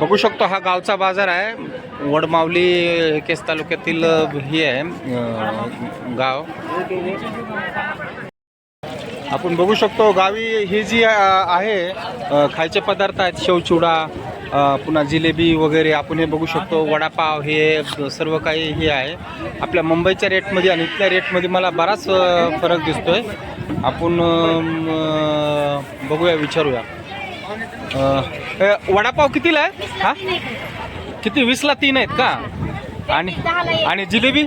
बघू शकतो हा गावचा बाजार आहे. वडमावली केस तालुक्यातील हे आहे गाव. आपण बघू शकतो गावी ही जी आहे खायचे पदार्थ आहेत शेवचिवडा पुन्हा जिलेबी वगैरे आपण हे बघू शकतो. वडापाव हे सर्व काही हे आहे. आपल्या मुंबईच्या रेटमध्ये आणि इथल्या रेटमध्ये मला बराच फरक दिसतोय. आपण बघूया विचारूया. वडापाव कितीला आहे? हा? किती? वीसला तीन आहेत का? आणि आणि जिलेबी?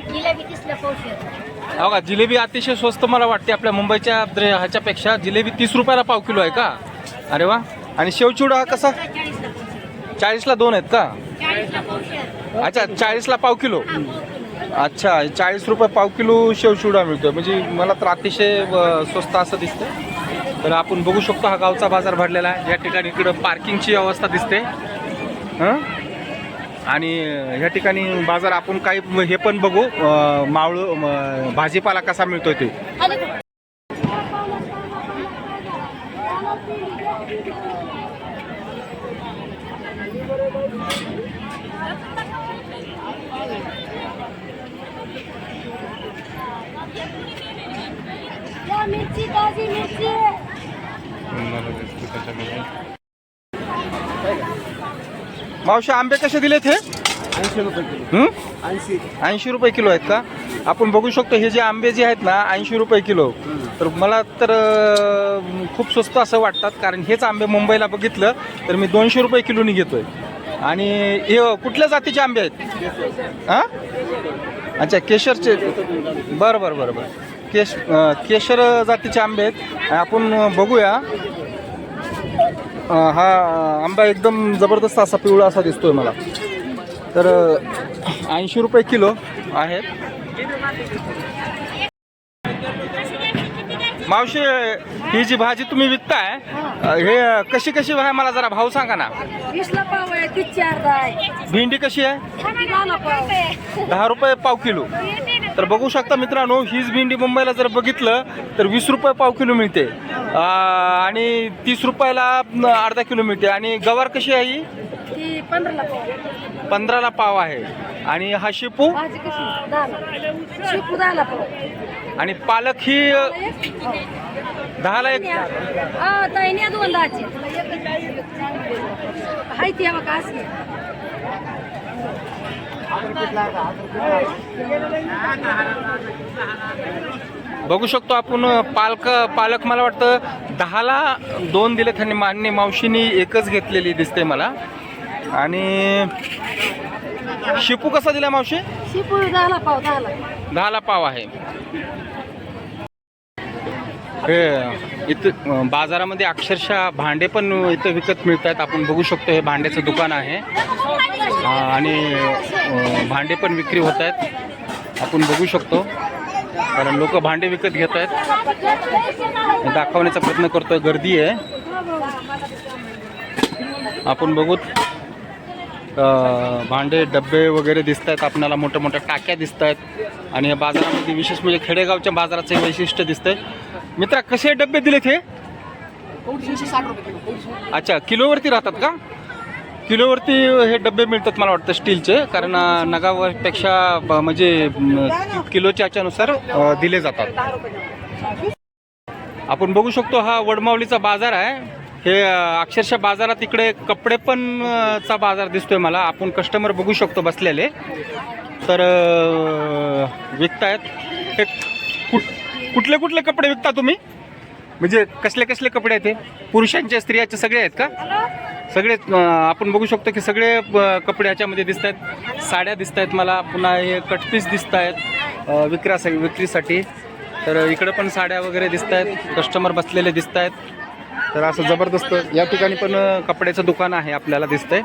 हो का? जिलेबी अतिशय स्वस्त मला वाटते आपल्या मुंबईच्या ह्याच्यापेक्षा. जिलेबी तीस रुपयाला पाव किलो आहे का? अरे वा. आणि शेवचिवडा हा कसा? चाळीसला दोन आहेत का? अच्छा चाळीसला पाव किलो. अच्छा चाळीस रुपये पाव किलो शेवचिवडा मिळतोय. म्हणजे मला तर अतिशय स्वस्त असं दिसतं तर आपण बघू शकतो हा गावचा बाजार भरलेला आहे. या ठिकाणी इकडं पार्किंगची अवस्था दिसते. हं? आणि ह्या ठिकाणी बाजार आपण काही हे पण बघू मावळ भाजीपाला कसा मिळतोय ते. मिरची ताजी मिरची. मावशी आंबे कसे दिलेत हे? ऐंशी रुपये किलो. हं? ऐंशी. ऐंशी रुपये किलो आहेत का? आपण बघू शकतो हे जे आंबे जे आहेत ना ऐंशी रुपये किलो. तर मला तर खूप स्वस्त असं वाटतात कारण हेच आंबे मुंबईला बघितलं तर मी दोनशे रुपये किलोनी घेतोय. आणि हे कुठल्या जातीचे आंबे आहेत? हां? अच्छा केशरचे. बरं बरं बरं बरं. केश केशर जातीचे आंबे आहेत. आपण बघूया. हा आंबा एकदम जबरदस्त असा पिवळा असा दिसतोय मला. तर ऐंशी रुपये किलो आहेत मावशी ही जी भाजी तुम्ही विकताय हे कशी कशी आहे मला जरा भाव सांगा ना. आहे आहे. भेंडी कशी आहे? दहा रुपये पाव किलो. तर बघू शकता मित्रांनो हीच भेंडी मुंबईला जर बघितलं तर वीस रुपये पाव किलो मिळते. आणि तीस रुपयाला अर्धा किलो मिळते आणि गवार कशी आहे ही? पंधराला पाव. आहे. आणि हा शेपू? आणि पालक ही दहाला एक? दोन बघा शकतो आपण पालक पालक मला वाटतं दहाला दोन दिले त्यांनी मान्य मावशीनी एकच घेतलेली दिसते मला. आणि शेपू कसा दिला मावशी? शेपू दहाला पाव दहाला. दहाला पाव आहे. हे इथं बाजारामध्ये अक्षरशः भांडे पण इथं विकत मिळत आहेत आपण बघू शकतो हे भांड्याचं दुकान आहे. आणि भांडे पण विक्री होत आहेत आपण बघू शकतो. कारण लोक भांडे विकत घेत आहेत. दाखवण्याचा प्रयत्न करतोय. गर्दी आहे. आपण बघू. अं, भांडे डब्बे वगैरे दिसत आहेत. आपल्याला मोठ्या मोठ्या टाक्या दिसत आहेत. आणि या बाजारामध्ये विशेष म्हणजे खेडेगावच्या बाजाराचं वैशिष्ट्य दिसतंय मित्रा कसे डब्बे दिलेत हे? अच्छा किलोवरती राहतात का? किलोवरती हे डबे मिळतात मला वाटतं स्टीलचे कारण अं, नगावरपेक्षा म्हणजे किलोच्या याच्यानुसार दिले जातात. आपण बघू शकतो हा वडमावलीचा बाजार आहे. हे अक्षरशः बाजारात इकडे कपडे पण चा बाजार दिसतोय मला. आपण कस्टमर बघू शकतो बसलेले. तर विकतायत. हे कुठ कुठले कुठले कपडे विकता तुम्ही? म्हणजे कसले कसले कपडे आहेत हे? पुरुषांचे स्त्रियाचे सगळे आहेत का? सगळे आपण बघू शकतो की सगळे कपडे ह्याच्यामध्ये दिसत आहेत साड्या दिसत आहेत मला पुन्हा हे कटपीस दिसत आहेत विक्रासाठी विक्रीसाठी. तर इकडे पण साड्या वगैरे दिसत आहेत कस्टमर बसलेले दिसत आहेत तर असं जबरदस्त या ठिकाणी पण कपड्याचं दुकान आहे आपल्याला दिसतंय.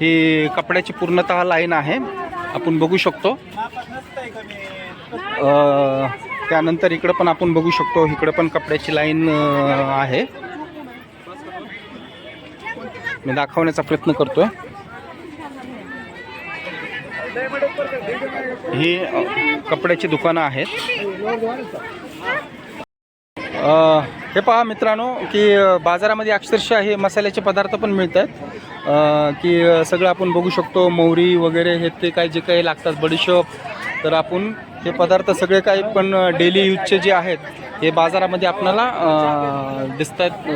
ही कपड्याची पूर्णतः लाईन आहे. आपण बघू शकतो. त्यानंतर इकडं पण आपण बघू शकतो इकडं पण कपड्याची लाईन आहे. मी दाखवण्याचा प्रयत्न करतोय. ही कपड्याची दुकानं आहेत. हे पहा मित्रांनो की बाजारामध्ये अक्षरशः हे मसाल्याचे पदार्थ पण मिळत आहेत की सगळं आपण बघू शकतो मोहरी वगैरे हे ते काय जे काही लागतात बडीशोप तर आपण हे पदार्थ सगळे काही पण डेली यूजचे जे आहेत हे बाजारामध्ये आपणाला दिसत आहेत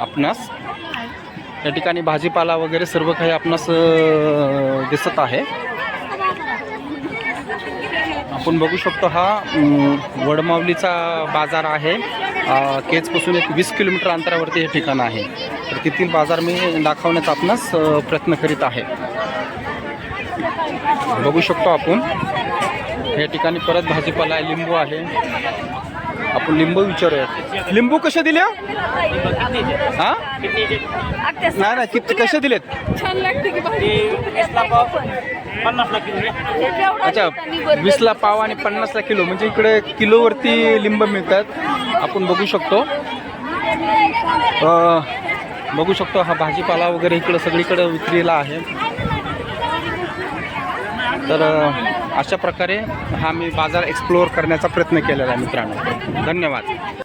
आपणास. या ठिकाणी भाजीपाला वगैरे सर्व काही आपणास दिसत आहे. आपण बघू शकतो हा वडमावलीचा बाजार आहे. केजपासून एक वीस किलोमीटर अंतरावरती हे ठिकाण आहे. तर तेथील बाजार मी दाखवण्याचा आपणास प्रयत्न करीत आहे. बघू शकतो आपण. या ठिकाणी परत भाजीपाला आहे लिंबू आहे. आपण लिंबू विचारूया लिंबू कसे दिले? हा? नाही नाही किती कसे दिलेत? छान लागते की भाजी. अच्छा वीसला पाव आणि पन्नासला किलो म्हणजे इकडे किलोवरती लिंब मिळतात. आपण बघू शकतो. बघू शकतो हा भाजीपाला वगैरे इकडं सगळीकडे विक्रीला आहे. तर अशा प्रकारे हा मी बाजार एक्सप्लोअर करण्याचा प्रयत्न केलेला आहे मित्रांनो. धन्यवाद.